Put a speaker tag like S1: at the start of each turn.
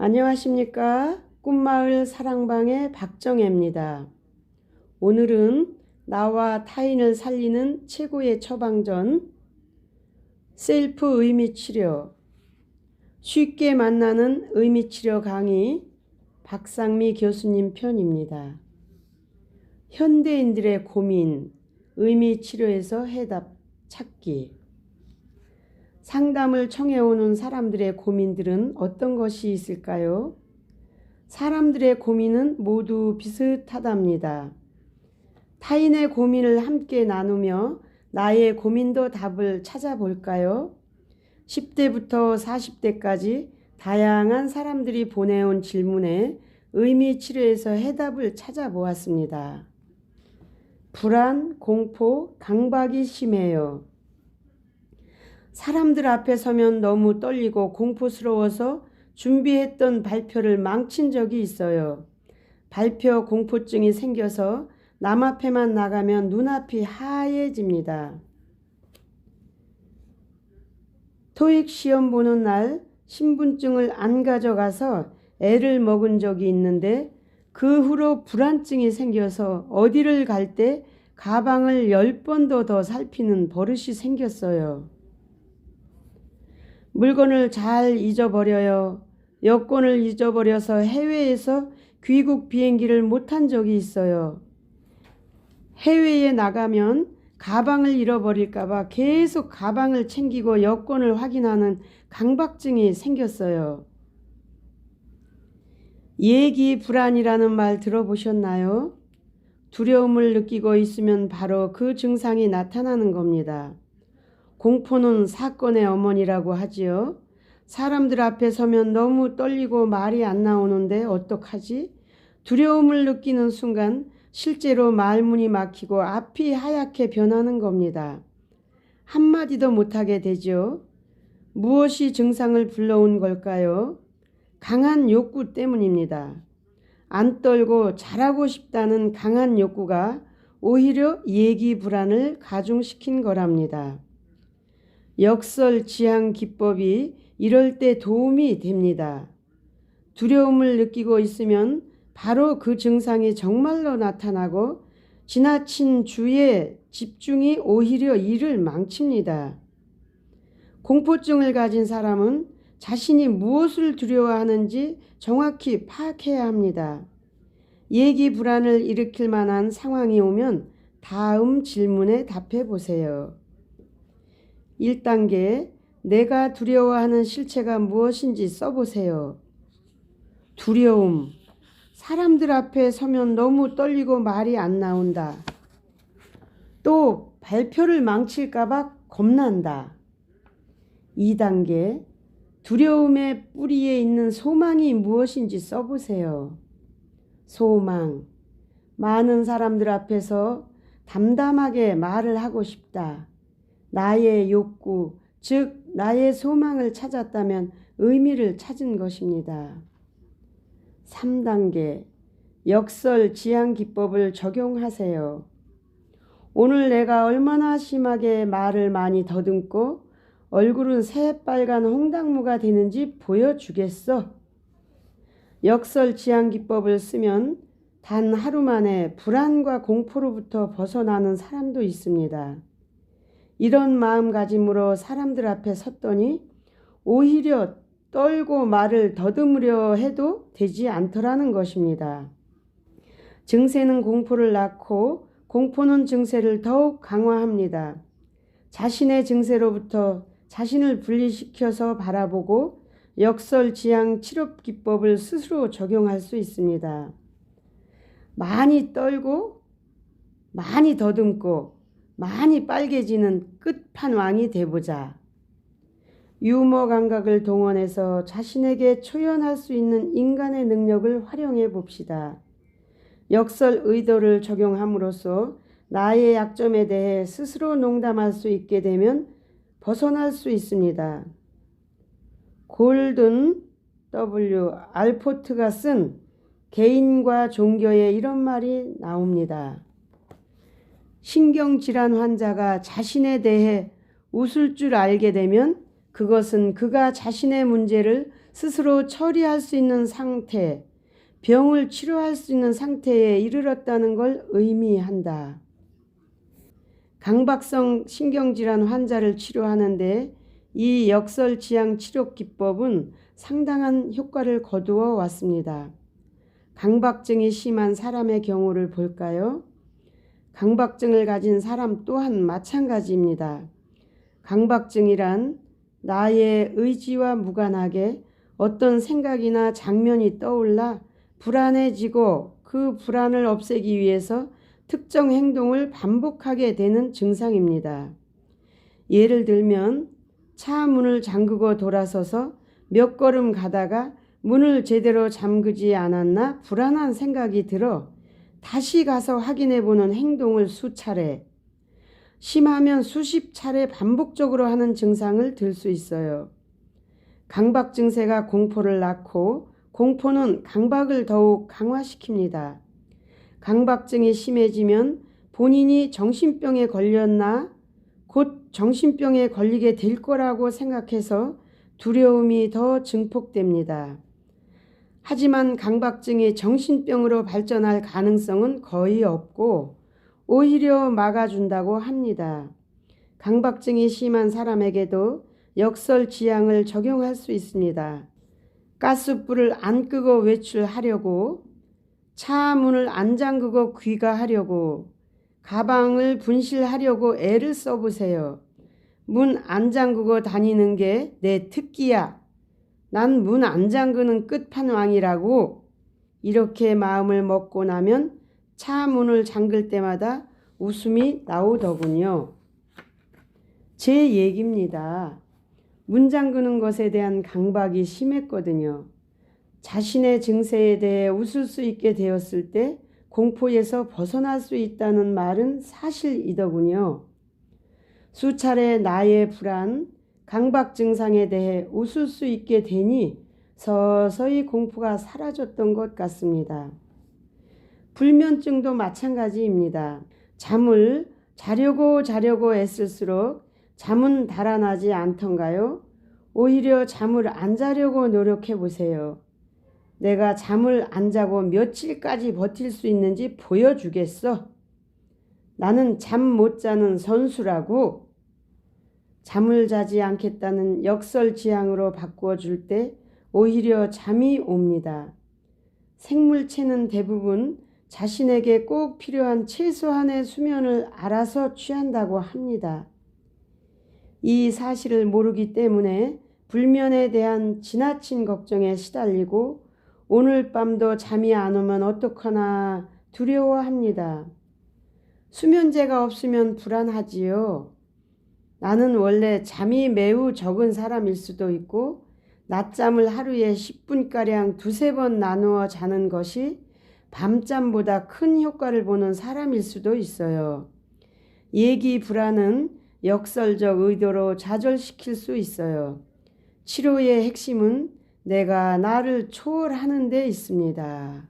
S1: 안녕하십니까. 꿈마을 사랑방의 박정혜입니다. 오늘은 나와 타인을 살리는 최고의 처방전, 셀프 의미치료, 쉽게 만나는 의미치료 강의, 박상미 교수님 편입니다. 현대인들의 고민, 의미치료에서 해답 찾기. 상담을 청해오는 사람들의 고민들은 어떤 것이 있을까요? 사람들의 고민은 모두 비슷하답니다. 타인의 고민을 함께 나누며 나의 고민도 답을 찾아볼까요? 10대부터 40대까지 다양한 사람들이 보내온 질문에 의미 치료에서 해답을 찾아보았습니다. 불안, 공포, 강박이 심해요. 사람들 앞에 서면 너무 떨리고 공포스러워서 준비했던 발표를 망친 적이 있어요. 발표 공포증이 생겨서 남 앞에만 나가면 눈앞이 하얘집니다. 토익 시험 보는 날 신분증을 안 가져가서 애를 먹은 적이 있는데 그 후로 불안증이 생겨서 어디를 갈 때 가방을 열 번도 더 살피는 버릇이 생겼어요. 물건을 잘 잊어버려요. 여권을 잊어버려서 해외에서 귀국 비행기를 못 탄 적이 있어요. 해외에 나가면 가방을 잃어버릴까봐 계속 가방을 챙기고 여권을 확인하는 강박증이 생겼어요. 예기 불안이라는 말 들어보셨나요? 두려움을 느끼고 있으면 바로 그 증상이 나타나는 겁니다. 공포는 사건의 어머니라고 하지요. 사람들 앞에 서면 너무 떨리고 말이 안 나오는데 어떡하지? 두려움을 느끼는 순간 실제로 말문이 막히고 앞이 하얗게 변하는 겁니다. 한마디도 못하게 되죠. 무엇이 증상을 불러온 걸까요? 강한 욕구 때문입니다. 안 떨고 잘하고 싶다는 강한 욕구가 오히려 예기 불안을 가중시킨 거랍니다. 역설 지향 기법이 이럴 때 도움이 됩니다. 두려움을 느끼고 있으면 바로 그 증상이 정말로 나타나고 지나친 주의 집중이 오히려 일을 망칩니다. 공포증을 가진 사람은 자신이 무엇을 두려워하는지 정확히 파악해야 합니다. 예기 불안을 일으킬 만한 상황이 오면 다음 질문에 답해 보세요. 1단계 내가 두려워하는 실체가 무엇인지 써보세요. 두려움. 사람들 앞에 서면 너무 떨리고 말이 안 나온다. 또 발표를 망칠까봐 겁난다. 2단계 두려움의 뿌리에 있는 소망이 무엇인지 써보세요. 소망. 많은 사람들 앞에서 담담하게 말을 하고 싶다. 나의 욕구, 즉, 나의 소망을 찾았다면 의미를 찾은 것입니다. 3단계. 역설 지향 기법을 적용하세요. 오늘 내가 얼마나 심하게 말을 많이 더듬고 얼굴은 새빨간 홍당무가 되는지 보여주겠어. 역설 지향 기법을 쓰면 단 하루 만에 불안과 공포로부터 벗어나는 사람도 있습니다. 이런 마음가짐으로 사람들 앞에 섰더니 오히려 떨고 말을 더듬으려 해도 되지 않더라는 것입니다. 증세는 공포를 낳고 공포는 증세를 더욱 강화합니다. 자신의 증세로부터 자신을 분리시켜서 바라보고 역설 지향 치료 기법을 스스로 적용할 수 있습니다. 많이 떨고 많이 더듬고 많이 빨개지는 끝판왕이 돼보자. 유머 감각을 동원해서 자신에게 초연할 수 있는 인간의 능력을 활용해 봅시다. 역설 의도를 적용함으로써 나의 약점에 대해 스스로 농담할 수 있게 되면 벗어날 수 있습니다. 골든 W 알포트가 쓴 개인과 종교에 이런 말이 나옵니다. 신경질환 환자가 자신에 대해 웃을 줄 알게 되면 그것은 그가 자신의 문제를 스스로 처리할 수 있는 상태, 병을 치료할 수 있는 상태에 이르렀다는 걸 의미한다. 강박성 신경질환 환자를 치료하는데 이 역설지향 치료 기법은 상당한 효과를 거두어 왔습니다. 강박증이 심한 사람의 경우를 볼까요? 강박증을 가진 사람 또한 마찬가지입니다. 강박증이란 나의 의지와 무관하게 어떤 생각이나 장면이 떠올라 불안해지고 그 불안을 없애기 위해서 특정 행동을 반복하게 되는 증상입니다. 예를 들면 차 문을 잠그고 돌아서서 몇 걸음 가다가 문을 제대로 잠그지 않았나 불안한 생각이 들어 다시 가서 확인해 보는 행동을 수차례, 심하면 수십 차례 반복적으로 하는 증상을 들 수 있어요. 강박 증세가 공포를 낳고 공포는 강박을 더욱 강화시킵니다. 강박증이 심해지면 본인이 정신병에 걸렸나 곧 정신병에 걸리게 될 거라고 생각해서 두려움이 더 증폭됩니다. 하지만 강박증이 정신병으로 발전할 가능성은 거의 없고 오히려 막아준다고 합니다. 강박증이 심한 사람에게도 역설 지향을 적용할 수 있습니다. 가스불을 안 끄고 외출하려고 차 문을 안 잠그고 귀가하려고 가방을 분실하려고 애를 써보세요. 문 안 잠그고 다니는 게 내 특기야. 난 문 안 잠그는 끝판왕이라고. 이렇게 마음을 먹고 나면 차 문을 잠글 때마다 웃음이 나오더군요. 제 얘기입니다. 문 잠그는 것에 대한 강박이 심했거든요. 자신의 증세에 대해 웃을 수 있게 되었을 때 공포에서 벗어날 수 있다는 말은 사실이더군요. 수차례 나의 불안, 강박 증상에 대해 웃을 수 있게 되니 서서히 공포가 사라졌던 것 같습니다. 불면증도 마찬가지입니다. 잠을 자려고 자려고 애쓸수록 잠은 달아나지 않던가요? 오히려 잠을 안 자려고 노력해 보세요. 내가 잠을 안 자고 며칠까지 버틸 수 있는지 보여주겠어. 나는 잠 못 자는 선수라고. 잠을 자지 않겠다는 역설지향으로 바꾸어 줄 때 오히려 잠이 옵니다. 생물체는 대부분 자신에게 꼭 필요한 최소한의 수면을 알아서 취한다고 합니다. 이 사실을 모르기 때문에 불면에 대한 지나친 걱정에 시달리고 오늘 밤도 잠이 안 오면 어떡하나 두려워합니다. 수면제가 없으면 불안하지요. 나는 원래 잠이 매우 적은 사람일 수도 있고 낮잠을 하루에 10분가량 두세 번 나누어 자는 것이 밤잠보다 큰 효과를 보는 사람일 수도 있어요. 얘기 불안은 역설적 의도로 좌절시킬 수 있어요. 치료의 핵심은 내가 나를 초월하는 데 있습니다.